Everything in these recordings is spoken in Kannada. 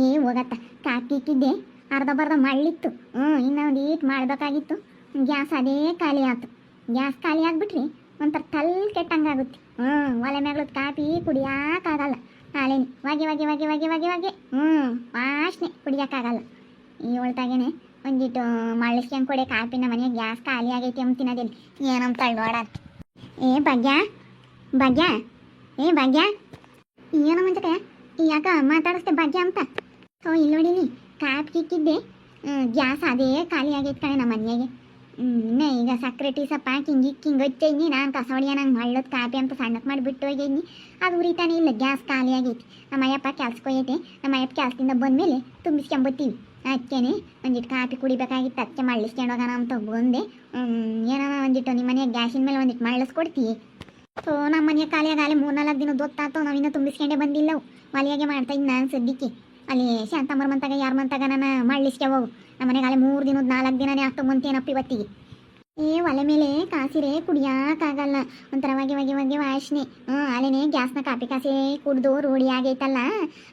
ಏ, ಹೋಗತ್ತ. ಕಾಕಿ ಇಟ್ಟಿದ್ದೆ. ಅರ್ಧ ಬರ್ಧ ಮಳ್ಳಿತ್ತು. ಹ್ಞೂ ಇನ್ನು ಒಂದು ಈಟ್ ಮಾಡಬೇಕಾಗಿತ್ತು. ಗ್ಯಾಸ್ ಅದೇ ಖಾಲಿ ಆಯ್ತು ಗ್ಯಾಸ್ ಖಾಲಿ ಆಗ್ಬಿಟ್ರಿ ಒಂಥರ ತಲ್ ಕೆಟ್ಟಂಗಾಗುತ್ತೆ. ಹ್ಞೂ ಒಲೆ ಮ್ಯಾಗ್ಲದ ಕಾಫಿ ಕುಡಿಯೋಕ್ಕಾಗಲ್ಲ ಹಾಲೇನಿ ಹೊಗೆ ಹೊಗೆ ಹೊಗೆ ಹೊಗೆ ಹೊಗೆ ಹೊಗೆ ಹ್ಞೂ ವಾಶ್ನೆ ಕುಡಿಯೋಕ್ಕಾಗಲ್ಲ. ಈ ಒಳ್ತಾಗೇನೆ ಒಂದಿಟ್ಟು ಮಳ್ಳಿಸ್ಕೊಂಡು ಕೊಡೆ ಕಾಪಿನ ಮನೆಗೆ ಗ್ಯಾಸ್ ಖಾಲಿ ಆಗೈತಿ ಅಂತಿನದೇನು ಏನಂತ ನೋಡ ಏ, ಭಾಗ್ಯ. ಭಾಗ್ಯ. ಏ, ಭಾಗ್ಯ. ಏನೋ ಮಂಚಕ ಯಾಕ ಮಾತಾಡಿಸ್ದೆ ಭಾಗ್ಯ ಅಂತ? ಓ ಇಲ್ಲಿ ನೋಡಿನಿ ಕಾಪಿ ಕಿಕ್ಕಿದ್ದೆ. ಗ್ಯಾಸ್ ಅದೇ ಖಾಲಿ ಆಗೈತೆ ಕಣೆ ನಮ್ಮ ಮನೆಯಾಗೆ. ಇನ್ನ ಈಗ ಸಕ್ಕರೆ ಟೀ ಸಪ್ಪ ಹಿಂಗೆ ಇಕ್ಕಿ ಹಿಂಗೆ ಹಚ್ಚೈನಿ ನಾನು ಕಸ ನಂಗೆ ಮಳ್ಳದ ಕಾಪಿ ಅಂತ ಸಣ್ಣಕ್ಕೆ ಮಾಡಿ ಬಿಟ್ಟು ಹೋಗೈನಿ ಅದು ಉರಿತಾನೆ ಇಲ್ಲ, ಗ್ಯಾಸ್ ಖಾಲಿ ಆಗೈತಿ. ನಮ್ಮ ಅಯ್ಯಪ್ಪ ಕೆಲ್ಸಕ್ಕೆ ಹೋಗೈತೆ. ನಮ್ಮ ಅಯ್ಯಪ್ಪ ಕೆಲಸದಿಂದ ಬಂದಮೇಲೆ ತುಂಬಿಸ್ಕೊಂಬತ್ತೀವಿ ಅದಕ್ಕೇನೆ ಒಂದಿಟ್ಟು ಕಾಪಿ ಕುಡಿಬೇಕಾಗಿತ್ತು, ಅದಕ್ಕೆ ಮಳ್ಳಿಸ್ಕೊಂಡು ಅಂತ ಬಂದೆ ಏನೋ ಒಂದಿಟ್ಟು ನಿಮ್ಮ ಮನೆಯ ಗ್ಯಾಸಿನ ಮೇಲೆ ಒಂದಿಟ್ಟು ಮಳ್ಳಿಸ್ಕೊಡ್ತೀವಿ ಸೊ ನಮ್ಮ ಮನೆಯ ಖಾಲಿಯಾಗ ಅಲ್ಲಿ ಮೂರ್ನಾಲ್ಕು ದಿನ ಗೊತ್ತಾತು ನಾವಿನ್ನೂ ತುಂಬಿಸ್ಕೊಂಡೇ ಬಂದಿಲ್ಲ ಮಲಿಯಾಗೆ ಮಾಡ್ತಾ ಇದ್ದು ನಾನು ಸದ್ಯಕ್ಕೆ. ಅಲ್ಲಿ ಶಾಂತಮ್ಮರ ಮಂತಾಗ ಯಾರ ಮಂತಾಗ ನಾನು ಹೋಗು ನಮ್ಮ ಮನೆಗೆ ಅಲ್ಲಿ ಮೂರು ದಿನದ, ನಾಲ್ಕು ದಿನನೇ ಆಗ್ತಾ ಮಂತೇನಪ್ಪ ಇವತ್ತಿಗೆ. ಏ, ಒಲೆ ಮೇಲೆ ಕಾಸಿರೆ ಕುಡಿಯೋಕ್ಕಾಗಲ್ಲ ಒಂಥರ ವಾಗಿ ಹೊಗೆ ಹೊಗೆ ವಾಸನೆ. ಹ್ಞೂ ಅಲ್ಲೇನೆ ಗ್ಯಾಸ್ನ ಕಾಪಿ ಕಾಸಿ ಕುಡ್ದು ರೂಢಿ ಆಗೈತಲ್ಲ.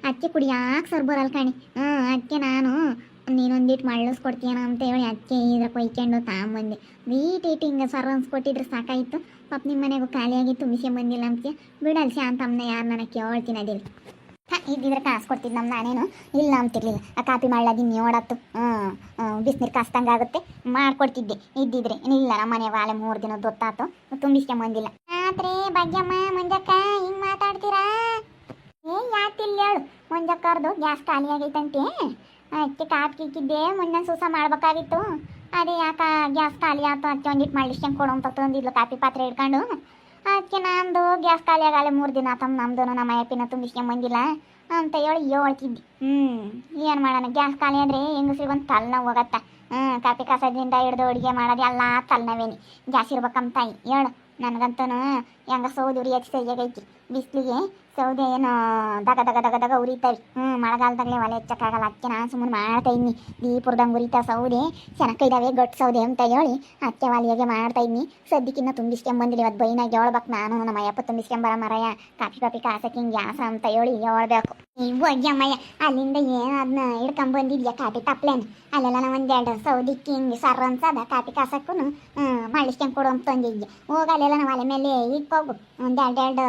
ಅದಕ್ಕೆ ಕುಡಿಯಾಕೆ ಸರ್ ಬರಲ್ಲ ಕಣಿ. ಹ್ಞೂ ಅದಕ್ಕೆ ನಾನು ನೀನೊಂದಿಟ್ಟು ಮಳ್ಳಿಸ್ಕೊಡ್ತೀಯನ ಅಂತ ಹೇಳಿ ಅಕ್ಕಿ ಇದ್ರ ಕೊಯ್ಕೊಂಡು ತಾಂಬಂದೆ ವೀಟ್ ಇಟ್ಟು ಹಿಂಗೆ ಸರ್ ಅನ್ಸ್ಕೊಟ್ಟಿದ್ರೆ ಸಾಕಾಯಿತು. ಪಾಪ ನಿಮ್ಮ ಮನೆಗೂ ಖಾಲಿಯಾಗಿ ತುಂಬಿಸಿ ಬಂದಿಲ್ಲ ಅಂತ ಬಿಡಲ್ಲ ಶಾಂತಮ್ಮನ ಯಾರು ನನಗೆ ಕೇಳ್ತೀನಿ ಅದಿಲ್ಲ ಇದ್ದಿದ್ರೆ ಕಾಸು ಕೊಡ್ತಿದ್ದು ನಮ್ಮ ನಾನೇನು? ಇಲ್ಲ ಅಂತಿರ್ಲಿಲ್ಲ ಆ ಕಾಪಿ ನೋಡತ್ತು ಹ್ಞೂ ಬಿಸಿನೀರು ಕಾಸ್ತಂಗೆ ಆಗುತ್ತೆ. ಮಾಡ್ಕೊಡ್ತಿದ್ದೆ. ಇದ್ದಿದ್ರೆ. ಇಲ್ಲ ನಮ್ಮ ಮನೆ ವಾಲೆ ಮೂರು ದಿನ ಗೊತ್ತಾತು ತುಂಬಿಸ್ಕೊಂಬಂದಿಲ್ಲ ಆದ್ರೆ ಭಾಗ್ಯಮ್ಮ, ಮಂಜಕ್ಕ, ಹಿಂಗೆ ಮಾತಾಡ್ತೀರಾ? ಏ ಯಾತಿಲ್ಲ ಹೇಳು. ಮಂಜಕ್ಕರ್ದು ಗ್ಯಾಸ್ ಖಾಲಿ ಆಗೈತಂತೆ. ಅದಕ್ಕೆ ಕಿಕ್ಕಿದ್ದೆ ಮುಂದೆ ಸೂಸ ಮಾಡ್ಬೇಕಾಗಿತ್ತು. ಅದೇ ಯಾಕ ಗ್ಯಾಸ್ ಖಾಲಿ ಆಯ್ತು ಅದಕ್ಕೆ ಒಂದಿಟ್ಟು ಮಾಡ್ಲಿಸ್ಕೊಂಡು ಕೊಡೋ ಅಂತ ಕಾಪಿ ಪಾತ್ರೆ ಹಿಡ್ಕೊಂಡು. ಅದಕ್ಕೆ ನಂದು ಗ್ಯಾಸ್ ಖಾಲಿ ಆಗಲ್ಲ ಮೂರು ದಿನ. ತಮ್ಮ ನಮ್ದು ನಮ್ಮ ಅಯ್ಯಪ್ಪಿನ ತುಂಬಿಸ್ಕೊಂಬಂದಿಲ್ಲ ಅಂತ ಹೇಳಿ ಹೇಳ್ತಿದ್ದಿ. ಹ್ಞೂ ಏನು ಮಾಡೋಣ? ಗ್ಯಾಸ್ ಖಾಲಿ ಅಂದರೆ ಹೆಂಗಸ್ರಿಗೆ ಒಂದು ತಲೆನೋವು ಹೋಗತ್ತೆ ಹ್ಞೂ ಕಾಪಿ ಕಸದಿಂದ ಹಿಡ್ದು ಅಡುಗೆ ಮಾಡೋದು ಎಲ್ಲ ತಲೆನೋವೇನಿ ಗ್ಯಾಸ್ ಇರ್ಬೇಕಂತ ತಾಯಿ. ಹೇಳು. ನನಗಂತೂ ಹೆಂಗ ಸೌದೆ ಉರಿ ಹಚ್ಚಿ ಸರಿಯಾಗೈತಿ. ಬಿಸಿಲಿಗೆ ಸೌದೆ ಏನು ದಗ ದಗ ದಗ ದಗ ಉರಿತಾವೆ ಹ್ಞೂ ಮಳೆಗಾಲದಾಗಲೇ ಒಲೆ ಹೆಚ್ಚಕ್ಕಾಗಲ್ಲ ಅದಕ್ಕೆ ನಾನು ಸುಮ್ಮನೆ ಮಾಡ್ತಾ ಇದ್ನಿ. ದೀಪುರದಂಗೆ ಉರಿತಾ ಸೌದೆ. ಚೆನ್ನಾಗಿದ್ದಾವೆ ಗಟ್ಟು ಸೌದೆ ಅಂತ ಹೇಳಿ ಅಕ್ಕೆ ವಾಲಿಯಾಗೆ ಮಾಡ್ತಾ ಇದ್ನಿ. ಸದ್ಯಕ್ಕಿನ್ನ ತುಂಬಿಸ್ಕೊಂಬಂದಿಲ್ಲ ಇವತ್ತು ಬೈನಾಗ ಹೇಳ್ಬೇಕು ನಾನು. ನಮ್ಮ ಅಯ್ಯಪ್ಪ ತುಂಬಿಸ್ಕೊಂಬರ ಮರಯ್ಯ ಕಾಫಿ ಕಾಫಿ, ಕಾಸಕ್ಕೆ ಹಿಂಗೆ ಯಾಸ ಅಂತ ಹೇಳಿ ಹೇಳ್ಬೇಕು. ನೀವು ಅಯ್ಯಮ್ಮಯ್ಯ ಅಲ್ಲಿಂದ ಏನು ಅದನ್ನ ಹಿಡ್ಕೊಂಬಂದಿದ್ಯಾ ಕಾಫಿ ತಪ್ಲೇನು ಅಲ್ಲೆಲ್ಲ ನಾವು ಒಂದೆರಡು ಸೌದಿಕ್ಕಿ ಹಿಂಗೆ ಸರ್ ಅನ್ಸದ ಕಾಪಿ ಕಾಸಕ್ಕೂ ಮಾಡಿಸ್ಕೊಂಡು ಕೊಡು ಅಂತ ತಂದಿದ್ದೆ. ಹೋಗಿ ಅಲ್ಲೆಲ್ಲ ನಾವು ಅಲೆ ಮೇಲೆ ಇಕ್ಕೋಗು ಒಂದೆರಡು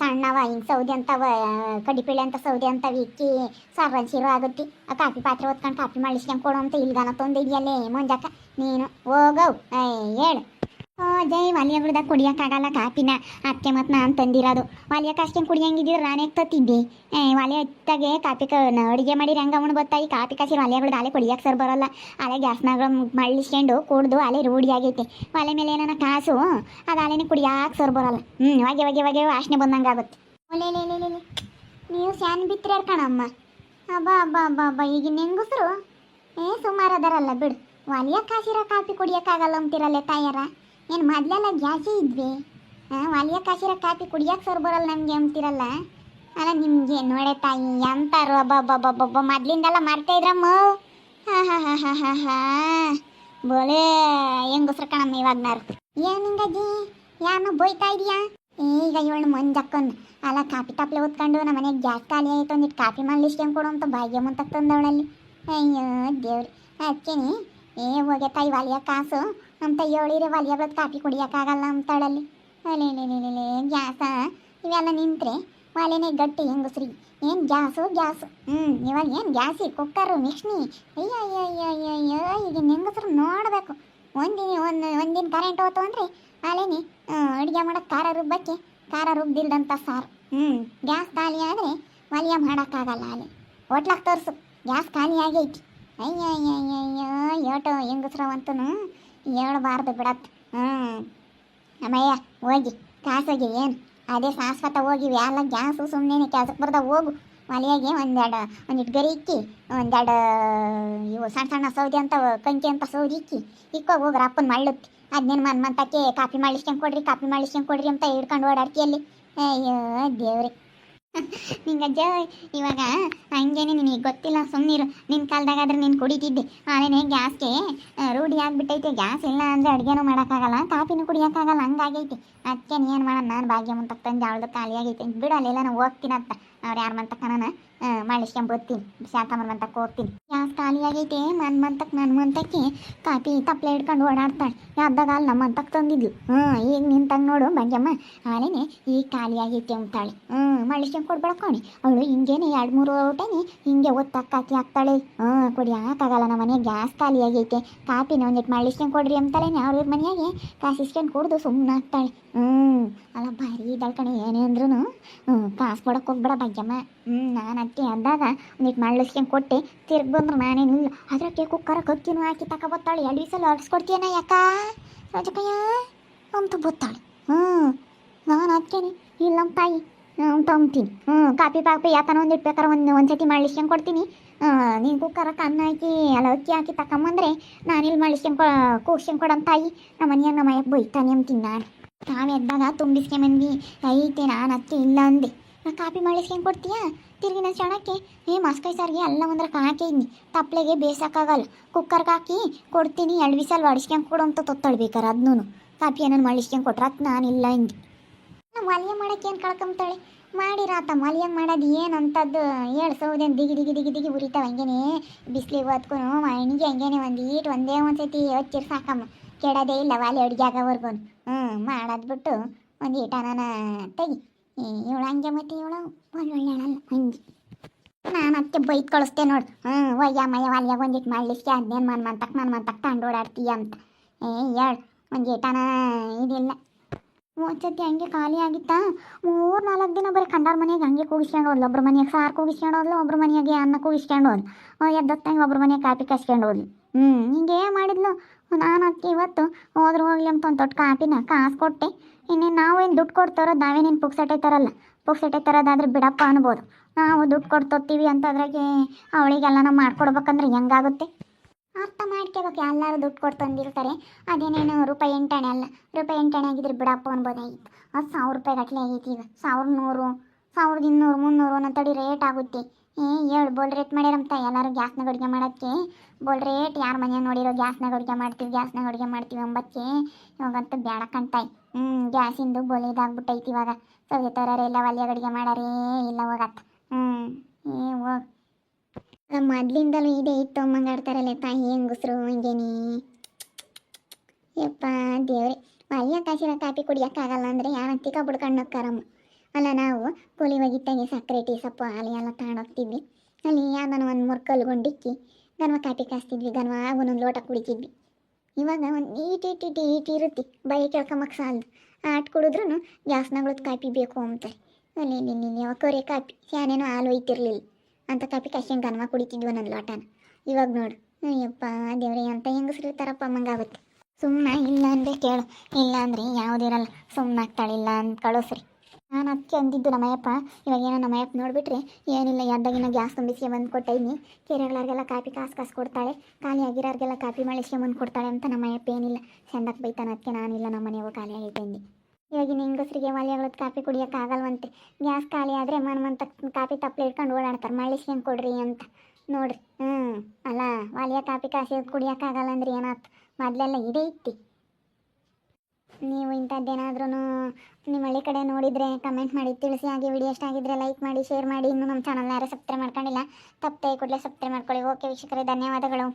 ಸಣ್ಣವ ಹಿಂಗೆ ಸೌದೆ ಅಂತವ ಕಡಿಪಿಳೆ ಅಂತ ಸೌದೆ ಅಂತ ಇಕ್ಕಿ ಸಾರ್ವನ್ ಶಿರು ಆಗುತ್ತೆ. ಆ ಕಾಫಿ ಪಾತ್ರೆ ಹೊತ್ಕೊಂಡು ಕಾಫಿ ಮಾಡಿಸ್ಕೊಂಡು ಕೊಡು ಅಂತ ಇಲ್ಗಾನ ತಂದಿದ್ಯಲ್ಲೇ ಮುಂಜಾಕ ನೀನು ಹೋಗವು ಹೇಳು. ಜೈ ವಾಲಿಯಗಳದಾಗ ಕುಡಿಯೋಕ್ಕಾಗಲ್ಲ ಕಾಪಿನ ಅತ್ತೆ ಮತ್ತು ನಾನು ತಂದಿರೋದು. ವಾಲಿಯಕ್ಕೆ ಅಷ್ಟೇನು ಕುಡಿಯಂಗಿದ್ದೀರ ನಾನೇ ತತ್ತಿದ್ದೆ ವಾಲಿಯ ಇತ್ತಾಗೆ ಕಾಫಿ ಕ ಅಡುಗೆ ಮಾಡಿ ರಂಗ ಉಣ್ ಬತ್ತಾಯಿ ಕಾಪಿ ಕಾಸಿ ವಾಲಿಯಗಳ್ದು ಅಲೆ ಕುಡಿಯಕ್ಕೆ ಸರ್ ಬರೋಲ್ಲ. ಅಲೆ ಗ್ಯಾಸ್ನಾಗ ಮಳ್ಳಿಸ್ಕೊಂಡು ಕುಡ್ದು ಅಲೆ ರೂಢಿ ಆಗೈತೆ. ಒಲೆ ಮೇಲೆ ಏನಾನ ಕಾಸು, ಅದು ಅಲೆನೇ ಕುಡಿಯಾಕ ಸರ್ ಬರೋಲ್ಲ. ಹ್ಞೂ ಹೊಗೆ ಹೊಗೆ ಹೊಗೆ ವಾಸನೆ ಬಂದಂಗೆ ಆಗುತ್ತೆ. ನೀವು ಸ್ಯಾನ್ ಬಿತ್ತಿರ ಕಣಮ್ಮ? ಅಬ್ಬಾ ಅಬ್ಬಾ ಅಬ್ಬಾ ಅಬ್ಬಾ, ಈಗಿನ ಹೆಂಗಸರು? ಏ, ಸುಮಾರು ಅದರಲ್ಲ, ಬಿಡು. ಒಲಿಯ ಕಾಸಿರ ಕಾಫಿ ಕುಡಿಯೋಕ್ಕಾಗಲ್ಲ ಅಂತಿರಲ್ಲ ತಾಯಾರ? ಏನು ಮೊದಲೆಲ್ಲ ಗ್ಯಾಸೇ ಇದ್ವಿ? ಹಾಂ ಒಲಿಯ ಕಾಸಿರ ಕಾಫಿ ಕುಡಿಯೋಕೆ ಸರ್ ಬರಲ್ಲ ನಮಗೆ ಅಂತಿರಲ್ಲ? ಅಲ್ಲ, ನಿಮಗೆ ನೋಡೆ ತಾಯಿ ಎಂತಾರು ಅಬ್ಬಬ್ಬಬ್ಬಬ್ಬ ಮೊದ್ಲಿಂದೆಲ್ಲ ಮಾಡ್ತಾ ಇದ್ರಮ್ಮ? ಹಾಂ, ಹಾ ಹಾ ಹಾ ಹಾ, ಹಾಂ. ಬೋಲೆ, ಹೆಂಗಸ್ರ ಕಣಮ್ಮ ಇವಾಗ್ನಾರು. ಏನು ಹಿಂಗಜ್ಜಿ ಯಾರನ್ನ ಬೋಯ್ತಾ ಇದೀಯಾ? ಈಗ ಇವಳು ಮಂಜಕ್ಕಂದು ಅಲ್ಲ, ಕಾಫಿ ತಪ್ಲೆ ಹೊತ್ಕೊಂಡು ನಮ್ಮ ಮನೆಗೆ ಗ್ಯಾಸ್ ಖಾಲಿ ಆಯಿತು ಒಂದಿಟ್ಟು ಕಾಫಿ ಮಾಡ್ಲಿಸ್ಕೊಂಡ್ ಕೊಡು ಅಂತ ಭಾಗ್ಯ ಮುಂತ ತಂದವಳಲ್ಲಿ ಅಯ್ಯೋ, ದೇವ್ರಿ. ಅದಕ್ಕೇನಿ ಏ ಹೋಗೆ ತಾಯಿ ವಾಲಿಯ ಕಾಸು. ಅಂತ ಹೇಳಿರಿ ವಾಲಿಯ ಬರೋದು ಕಾಫಿ ಕುಡಿಯೋಕ್ಕಾಗಲ್ಲ ಅಂತಾಳಲ್ಲಿ ಅಲ್ಲೇ ಗ್ಯಾಸ. ಇವೆಲ್ಲ ನಿಂತ್ರೆ ವಾಲೆನೇ ಗಟ್ಟಿ ಹೆಂಗಸ್ರಿ. ಏನು ಗ್ಯಾಸು ಗ್ಯಾಸು. ಹ್ಞೂ ಇವಾಗ ಏನು ಗ್ಯಾಸಿ, ಕುಕ್ಕರು ಮಿಕ್ಸ್ನಿ ಅಯ್ಯೋ ಅಯ್ಯೋ ಅಯ್ಯೋ ಅಯ್ಯೋ ಅಯ್ಯೋ ಈಗಿನ ಹೆಂಗಸ್ರು ನೋಡಬೇಕು ಒಂದಿನ ಒಂದು ಒಂದಿನ ಕರೆಂಟ್ ಹೋತು ಅಂದರೆ ಅಲೇನಿ ಅಡುಗೆ ಮಾಡೋ ಖಾರ ರುಬ್ಬಕ್ಕೆ ಖಾರ ರುಬ್ಬಿಲ್ದಂಥ ಸಾರು. ಹ್ಞೂ ಗ್ಯಾಸ್ ಖಾಲಿ ಆದರೆ ಒಲಿಯ ಮಾಡೋಕ್ಕಾಗಲ್ಲ ಅಲ್ಲಿ. ಹೋಟ್ಲಾಗ ತೋರಿಸು, ಗ್ಯಾಸ್ ಖಾಲಿ ಆಗೈತಿ. ಅಯ್ಯೋ ಅಯ್ಯೋ ಏಟು ಹೆಂಗಸ್ರವಂತೂ ಹೇಳ್ಬಾರ್ದು ಬಿಡತ್ತೆ ಹ್ಞೂ ಅಮ್ಮಯ್ಯ, ಹೋಗಿ, ಕಾಸಾಗಿ ಏನು? ಅದೇ ಶಾಶ್ವತ ಹೋಗಿ ಎಲ್ಲ ಗ್ಯಾಸು ಸುಮ್ಮನೆ ಕೆಲ್ಸಕ್ಕೆ ಬರ್ದ ಹೋಗು. ಒಲೆಯಾಗೆ ಒಂದೆರಡು ಒಂದಿಟ್ಟು ಇಟ್ಗರಿ ಇಕ್ಕಿ ಒಂದೆರಡು ಇವು ಸಣ್ಣ ಸಣ್ಣ ಸೌದಿ ಅಂತ, ಕಂಕಿ ಅಂತ ಸೌದಿ ಇಕ್ಕಿ. ಇಕ್ಕೋಗಿ ಹೋಗ್ರ ಅಪ್ಪನ ಮಳ್ಳುತ್ತಿ. ಅದನ್ನೇನು ಮನ್ ಮಂತಕ್ಕೆ ಕಾಫಿ ಮಾಡಿಸ್ಕೊಂಡು ಕೊಡ್ರಿ, ಕಾಫಿ ಮಾಡಿಸ್ಕೊಂಡು ಕೊಡ್ರಿ ಅಂತ ಹಿಡ್ಕೊಂಡು ಓಡಾಡ್ತಿಯಲ್ಲಿ. ಅಯ್ಯೋ, ದೇವ್ರಿ. ನಿಂಗಜ್ಜ ಇವಾಗ ಹಂಗೇನೆ ನಿನಗೆ ಗೊತ್ತಿಲ್ಲ ಸುಮ್ಮನಿರು ನಿನ್ನ ಕಾಲದಾಗಾದ್ರೆ ನೀನು ಕುಡಿತಿದ್ದೆ. ಆಮೇಲೆ ಗ್ಯಾಸ್ಗೆ ರೂಢಿ ಆಗಿಬಿಟ್ಟೈತೆ. ಗ್ಯಾಸ್ ಇಲ್ಲ ಅಂದರೆ ಅಡುಗೆನೂ ಮಾಡೋಕ್ಕಾಗಲ್ಲ, ಕಾಫಿನೂ ಕುಡಿಯೋಕ್ಕಾಗಲ್ಲ, ಹಂಗಾಗೈತೆ. ಅದಕ್ಕೆ ನೀನು ಮಾಡೋಣ ನಾನು ಭಾಗ್ಯ ಮುಂತಕ್ಕೆ ತಂದು, ಅವಳದು ಖಾಲಿ ಆಗೈತೆ ಬಿಡು, ಅಲ್ಲೆಲ್ಲ ನಾನು ಹೋಗ್ತೀನಂತ. ಅವ್ರು ಯಾರ ಮಂತಕ್ಕ ನಾನು? ಮಾಡಿಸ್ಕೊಂಬತ್ತೀನಿ ಶಾಂತಮ್ಮನ ಮಂತಕ್ಕೆ ಓದ್ತೀನಿ ಖಾಲಿ ಮನ್ಮಂತಕ್ಕೆ ನನ್ನ ಮಂತಕ್ಕೆ ನನ್ನ ಮಂತಕ್ಕೆ ಕಾಪಿ ತಪ್ಪಲೆ ಹಿಡ್ಕೊಂಡು ಓಡಾಡ್ತಾಳೆ. ಯಾವ್ದಾಗ ಅಲ್ಲಿ ನಮ್ಮ ಮಂತಕ್ಕೆ ತಂದಿದ್ಲು. ಹ್ಞೂ ಈಗ ನಿಂತಂಗ ನೋಡು ಮಂಜಮ್ಮ ಆಲೇನೆ ಈಗ ಖಾಲಿ ಆಗೈತೆ ಅಂತಾಳೆ ಹ್ಞೂ ಮಾಡಿಸ್ಕೊಂಡ್ ಕೊಡ್ಬೇಡ ಕೋಣಿ ಅವಳು ಹಿಂಗೇನೆ ಎರಡು ಮೂರು ಊಟನಿ ಹಿಂಗೆ ಒತ್ತಾಕಿ ಹಾಕ್ತಾಳೆ. ಹ್ಞೂ ಕೊಡಿ ಹಾಕಾಗಲ್ಲ ನಮ್ಮ ಮನೆ ಗ್ಯಾಸ್ ಖಾಲಿ ಆಗೈತೆ ಕಾಪಿನ ಒಂದಿಟ್ಟು ಮಾಡಿಸ್ಕೊಂಡ್ ಕೊಡ್ರಿ ಅಂತಾಳೆ ಅವ್ರ ಮನೆಯಾಗೆ. ಕಾಸಿಸ್ಕೊಂಡು ಕುಡ್ದು ಸುಮ್ಮನೆ ಹಾಕ್ತಾಳೆ. ಹ್ಞೂ ಅಲ್ಲ ಭಾರಿ ಇದ್ದಾಳೆ ಕಣೆ, ಏನೇ ಅಂದ್ರೂ ಹ್ಞೂ ಕಾಸು ಕೊಡಕ್ಕೆ ಹೋಗ್ಬೇಡ ಭಾಗ್ಯಮ್ಮ ನಾನು ಅತ್ತೆ ಅಂದಾಗ ಒಂದಿಟ್ಟು ಮಳ್ಳಿಸ್ಕೊಂಡು ಕೊಟ್ಟೆ. ತಿರ್ಗಿ ಬಂದ್ರೆ ನಾನೇನಿಲ್ಲ ಅದಕ್ಕೆ ಕುಕ್ಕರ ಕಕ್ಕಿನೂ ಹಾಕಿ ತಗೊಬತ್ತಾಳೆ ಎರಡು ಸಲ ಹೊಡ್ಸ್ಕೊಡ್ತೀಯನ ಯಾಕ? ರಾಜಕಯ್ಯ, ಅಂತ ಬತ್ತಾಳೆ. ಹ್ಞೂ ನಾನು ಅದಕ್ಕೇನೆ ಇಲ್ಲ ನಮ್ಮ ತಾಯಿ ತೊಗೊಂತೀನಿ ಹ್ಞೂ ಕಾಪಿ ಪಾಪಿ ಯಾಕನ ಒಂದಿಟ್ಟು ಬೇಕಾರೆ ಒಂದು ಒಂದು ಸತಿ ಮಳ್ಳಿಸ್ಕೊಂಡು ಕೊಡ್ತೀನಿ. ನೀನು ಕುಕ್ಕರಕ್ಕೆ ಅನ್ನ ಹಾಕಿ, ಅಲ್ಲ ಅಕ್ಕಿ ಹಾಕಿ ತಗೊಂಬಂದ್ರೆ ನಾನು ಇಲ್ಲಿ ಮಳ್ಳಿಸ್ಕೊಂಡು ಕೂಗ್ಸ್ಕೊಂಡು ಕೊಡಮ್ ತಾಯಿ. ನಮ್ಮ ಮನೆಯಾಗ ನಮ್ಮ ಅಯ್ಯಕ್ಕೆ ಬೈತಾನೆ ಅಂತೀನಿ ನಾನು. ತಾವು ಎದ್ದಾಗ ಐತೆ, ನಾನು ಅಕ್ಕಿ ಇಲ್ಲ ಅಂದೆ. ಕಾಪಿ ಮಾಡಿಸ್ಕೊಂಡು ಕೊಡ್ತೀಯಾ? ತಿರುಗಿ ನನ್ನ ಚಣಕ್ಕೆ ಏ ಮಸ್ಕೈ ಸಾರಿಗೆ ಎಲ್ಲ ಒಂದ್ರ ಹಾಕಿದ್ನಿ ತಪ್ಪಲೆಗೆ ಬೇಯಿಸೋಕ್ಕಾಗಲ್ಲ ಕುಕ್ಕರ್ಗೆ ಹಾಕಿ, ಕೊಡ್ತೀನಿ ಎರಡು ವಿಸಲ್ ಹೊಡಿಸ್ಕೊಂಡು ಕೊಡು ಅಂತ ತೊತ್ತಳ್ಬೇಕಾರೆ ಅದನ್ನೂ. ಕಾಪಿ ಏನಾರು ಮಾಡಿಸ್ಕೊಂಡು ಕೊಟ್ರೆ? ಅದು ನಾನಿಲ್ಲ ಹಿಂಗೆ. ಮಲ್ಯ ಮಾಡೋಕ್ಕೆ ಏನು ಕಳ್ಕೊಂತಾಳೆ ಮಾಡಿರಾತ ಮಲಿಯ ಮಾಡೋದು ಏನು ಅಂತದ್ದು ಹೇಳು ಸೌದೇನು ದಿಗಿ ದಿಗಿ ದಿಗಿ ದಿಗಿ ಉರಿತಾವ ಹಂಗೇನೆ. ಬಿಸಿಲಿಗೆ ಹೊತ್ಕೊಂಡು ಮಣ್ಣಿಗೆ ಹಂಗೇನೆ ಒಂದು ಈಟ್ ಒಂದೇ ಒಂದು ಸತಿ ಹಚ್ಚಿರ್ ಸಾಕಮ್ಮ. ಕೆಡೋದೇ ಇಲ್ಲ, ವಾಲಿ ಅಡುಗೆ ಆಗೋವರೆಗೂ ಹ್ಞೂ ಮಾಡೋದು ಬಿಟ್ಟು ಒಂದು ನಾನು ತೆಗಿ. ಇವಳು ಹಂಗೆ ಮತ್ತೆ ಇವಳು ಒಳ್ಳೊಳ್ಳೆ ಹೇಳಲ್ಲ ಹಂಗೆ. ನಾನು ಅದಕ್ಕೆ ಬೈತ್ ಕಳಿಸ್ತೆ ನೋಡು. ಹ್ಞೂ ಒಯ್ಯ ಮಯ್ಯ, ವಾಲಿಯಾಗ ಒಂದಿಟ್ಟು ಮಾಡ್ಲಿಕ್ಕೆ ಅದೇನು ಮನ್ ಮಂತಕ್ಕೆ ಮನ್ ಮಂತಕ್ಕೆ ತಂಡು ಓಡಾಡ್ತೀಯ ಅಂತ. ಏ, ಹೇಳು, ಒಂದು ಈಟನ ಇದಿಲ್ಲ. ಒಂದ್ಸತಿ ಹಂಗೆ ಖಾಲಿ ಆಗಿತ್ತಾ? ಮೂರು ನಾಲ್ಕು ದಿನ ಬರೀ ಕಂಡಾರ ಮನೆಗೆ ಹಂಗೆ ಕೂಗಿಸ್ಕೊಂಡು ಹೋದ್ಲು. ಒಬ್ರ ಮನೆಗೆ ಸಾರು ಕೂಗಿಸ್ಕೊಂಡು ಹೋದ್ಲು, ಒಬ್ರ ಮನೆಯಾಗೆ ಅನ್ನ ಕೂಗಿಸ್ಕೊಂಡು ಹೋದ್ಲು. ಎದ್ದೊತ್ತಂಗೆ ಒಬ್ರ ಮನೆಗೆ ಕಾಪಿ ಕಸ್ಕೊಂಡು ಹೋದ್ಲು. ಹ್ಞೂ, ಹಿಂಗೆ ಮಾಡಿದ್ಲು. ನಾನು ಅದಕ್ಕೆ ಇವತ್ತು ಹೋದ್ರೆ ಹೋಗ್ಲಿ ಅಂತ ಒಂದು ದೊಡ್ಡ ಕಾಪಿನ ಕಾಸು ಕೊಟ್ಟೆ. ಇನ್ನೇನು ನಾವೇನು ದುಡ್ಡು ಕೊಡ್ತಾರೋ ನಾವೇನೇನು ಪುಕ್ಸಟೆ ತರಲ್ಲ. ಪುಕ್ಸಟೆ ತರೋದಾದ್ರೆ ಬಿಡಪ್ಪ ಅನ್ಬೋದು. ನಾವು ದುಡ್ಡು ಕೊಡ್ತೋತೀವಿ ಅಂತದ್ರಾಗೆ ಅವಳಿಗೆಲ್ಲ ನಾವು ಮಾಡ್ಕೊಡ್ಬೇಕಂದ್ರೆ ಹೆಂಗಾಗುತ್ತೆ? ಅರ್ಥ ಮಾಡ್ಕೋಬೇಕು. ಎಲ್ಲರೂ ದುಡ್ಡು ಕೊಟ್ಟು ತಂದಿರ್ತಾರೆ. ಅದೇನೇನು ರೂಪಾಯಿ ಎಂಟಣೆ ಅಲ್ಲ. ರೂಪಾಯಿ ಎಂಟಣೆ ಆಗಿದ್ರೆ ಬಿಡಪ್ಪ ಅನ್ಬೋದಾಗಿತ್ತು ಅದು ಸಾವಿರ ರೂಪಾಯಿ ಗಟ್ಟಲೆ ಆಗೈತಿ ಈಗ. ಸಾವಿರ ನೂರು ಸಾವಿರದ ಇನ್ನೂರು, ಮುನ್ನೂರು, ಒಂದೊಂದು ರೇಟ್ ಆಗುತ್ತೆ. ಏ, ಏಳು ಬೋಲ್ ರೇಟ್ ಮಾಡ್ಯಾರಂತ ಎಲ್ಲರೂ ಗ್ಯಾಸ್ನಾಗ ಅಡುಗೆ ಮಾಡೋಕ್ಕೆ. ಬೋಲ್ ರೇಟ್ ಯಾರ ಮನೆ ನೋಡಿರೋ ಗ್ಯಾಸ್ನಾಗ ಅಡುಗೆ ಮಾಡ್ತೀವಿ, ಗ್ಯಾಸ್ನಾಗ ಅಡುಗೆ ಮಾಡ್ತೀವಿ ಅಂಬಕ್ಕೆ ಇವಾಗಂತೂ ಬೇಡ ಕಣ್ತಾಯಿ ಹ್ಞೂ ಗ್ಯಾಸಿಂದು ಬೋಲ್ ಇದಾಗ್ಬಿಟ್ಟೈತಿ ಇವಾಗ. ಸೌದೆ ಎಲ್ಲ ಒಲೆಯಾಗ ಅಡುಗೆ ಮಾಡಾರೇ ಇಲ್ಲ ಹೋಗತ್ತ ಹ್ಞೂ ಏ ಹೋಗ್ ಮೊದ್ಲಿಂದಲೂ ಇದೇ ಇತ್ತು ಮಂಗಾಡ್ತಾರಲ್ಲ ತಾಯಿ ಹೆಂಗಸ್ರು ಹಿಂಗೇನಿ. ಯಪ್ಪ ದೇವ್ರಿ ಒಲಿಯ ಕಾಸಿರೋ ಕಾಪಿ ಕುಡಿಯೋಕ್ಕಾಗಲ್ಲ ಅಂದರೆ ಯಾರಂತಿಕ ಬಿಡ್ಕೊಂಡು ಹೋಗ್ತಾರಮ್ಮ ಅಲ್ಲ, ನಾವು ಕೂಲಿ ಒಗಿತಾಗೆ ಸಕ್ಕರೆ ಟೀ, ಸೊಪ್ಪು, ಹಾಲು ಎಲ್ಲ ತಗೊಂಡೋಗ್ತಿದ್ವಿ. ಅಲ್ಲಿ ಯಾವ್ದಾನ ಒಂದು ಮುರ್ಕಲ್ ಗುಂಡಿಕ್ಕಿ, ಗನ್ವ ಕಾಪಿ ಕಾಸ್ತಿದ್ವಿ, ಗನ್ವ ಒಂದೊಂದು ಲೋಟ ಕುಡಿತಿದ್ವಿ. ಇವಾಗ ಒಂದು ಈಟಿ ಇಟ್ ಇಟ್ ಈಟಿ ಇರುತ್ತೆ. ಬೈ ಕೇಳ್ಕೊಂಬಕ್ಕೆ ಸಾಲದು ಆಟ ಕುಡಿದ್ರೂ ಗ್ಯಾಸ್ನಾಗಳು ಕಾಪಿ ಬೇಕು ಅಂತಾರೆ. ಅಲ್ಲಿ ನಿನ್ನೆ ಯಾವಾಗ ಕೊರೆ ಕಾಪಿ ಶಾನೇನೋ ಹಾಲು ಒಯ್ತಿರ್ಲಿಲ್ಲ. ಅಂತ ಕಾಪಿ ಕಷ್ಟ ಗನ್ವ ಕುಡಿತಿದ್ವಿ ಒಂದೊಂದು ಲೋಟನ. ಇವಾಗ ನೋಡು. ಅಯ್ಯಪ್ಪ, ದೇವ್ರಿ ಅಂತ ಹೆಂಗಸ್ರು ತರಪ್ಪ ಮಂಗಾಗುತ್ತೆ ಸುಮ್ಮನೆ ಇಲ್ಲ ಅಂದರೆ ಕೇಳು. ಇಲ್ಲ ಅಂದರೆ ಯಾವುದಿರಲ್ಲ ಸುಮ್ಮನೆ ಆಗ್ತಾಳಿಲ್ಲ ಅಂತ ಕಳಿಸ್ರಿ ನಾನು ಅದಕ್ಕೆ ಅಂದಿದ್ದು ನಮ್ಮಯ್ಯಪ್ಪ. ಇವಾಗ ಏನೋ ನಮ್ಮಯ್ಯಪ್ಪ ನೋಡಿಬಿಟ್ರೆ, ಏನಿಲ್ಲ ಎದ್ದಾಗಿನ ಗ್ಯಾಸ್ ತುಂಬಿಸಿ ಬಂದು ಕೊಟ್ಟೈನಿ. ಕೆರೆಗಳಾರ್ಗೆಲ್ಲ ಕಾಪಿ ಕಾಸು ಕಾಸು ಕೊಡ್ತಾಳೆ. ಖಾಲಿ ಆಗಿರೋರಿಗೆಲ್ಲ ಕಾಪಿ ಮಾಡಿಸ್ಕೆ ಬಂದು ಕೊಡ್ತಾಳೆ ಅಂತ ನಮ್ಮಯ್ಯಪ್ಪ ಏನಿಲ್ಲ. ಚಂದಕ್ಕೆ ಬೈತಾನೆ ಅದಕ್ಕೆ ನಾನಿಲ್ಲ ನಮ್ಮ ಮನೆಯವು ಖಾಲಿ ಆಗೈತೆ ಅಂದು ಇವಾಗಿನ ಹೆಂಗಸ್ರಿಗೆ ಮಲ್ಯಗಳದ್ದು ಕಾಪಿ ಕುಡಿಯೋಕ್ಕಾಗಲ್ವಂತೆ ಗ್ಯಾಸ್ ಖಾಲಿ ಆದರೆ ಮನ್ ಮಂತ ಕಾಪಿ ತಪ್ಪಲೆ ಇಟ್ಕೊಂಡು ಓಡಾಡ್ತಾರೆ ಮಳ್ಳಿಸ್ಕೊಂಡು ಕೊಡ್ರಿ ಅಂತ. ನೋಡ್ರಿ ಹ್ಞೂ ಅಲ್ಲ, ವಾಲಿಯ ಕಾಪಿ ಕಾಸಿ ಕುಡಿಯೋಕ್ಕಾಗಲ್ಲ ಅಂದ್ರೆ ಏನಾಯ್ತು ಮೊದಲೆಲ್ಲ ಇದೇ ಇತ್ತು. ನೀವು ಇಂಥದ್ದೇನಾದ್ರೂ ನಿಮ್ಮ ಹಳ್ಳಿ ಕಡೆ ನೋಡಿದರೆ ಕಮೆಂಟ್ ಮಾಡಿ, ತಿಳಿಸಿ, ಹಾಗೆ ವಿಡಿಯೋ ಇಷ್ಟ ಆಗಿದ್ರೆ ಲೈಕ್ ಮಾಡಿ ಶೇರ್ ಮಾಡಿ. ಇನ್ನೂ ನಮ್ಮ ಚಾನಲ್ನ ಯಾರು ಸಬ್ಸ್ಕ್ರೈಬ್ ಮಾಡ್ಕೊಂಡಿಲ್ಲ, ತಪ್ಪದೆ ಕೂಡಲೇ ಸಬ್ಸ್ಕ್ರೈಬ್ ಮಾಡ್ಕೊಳ್ಳಿ. ಓಕೆ ವೀಕ್ಷಕರೇ, ಧನ್ಯವಾದಗಳು.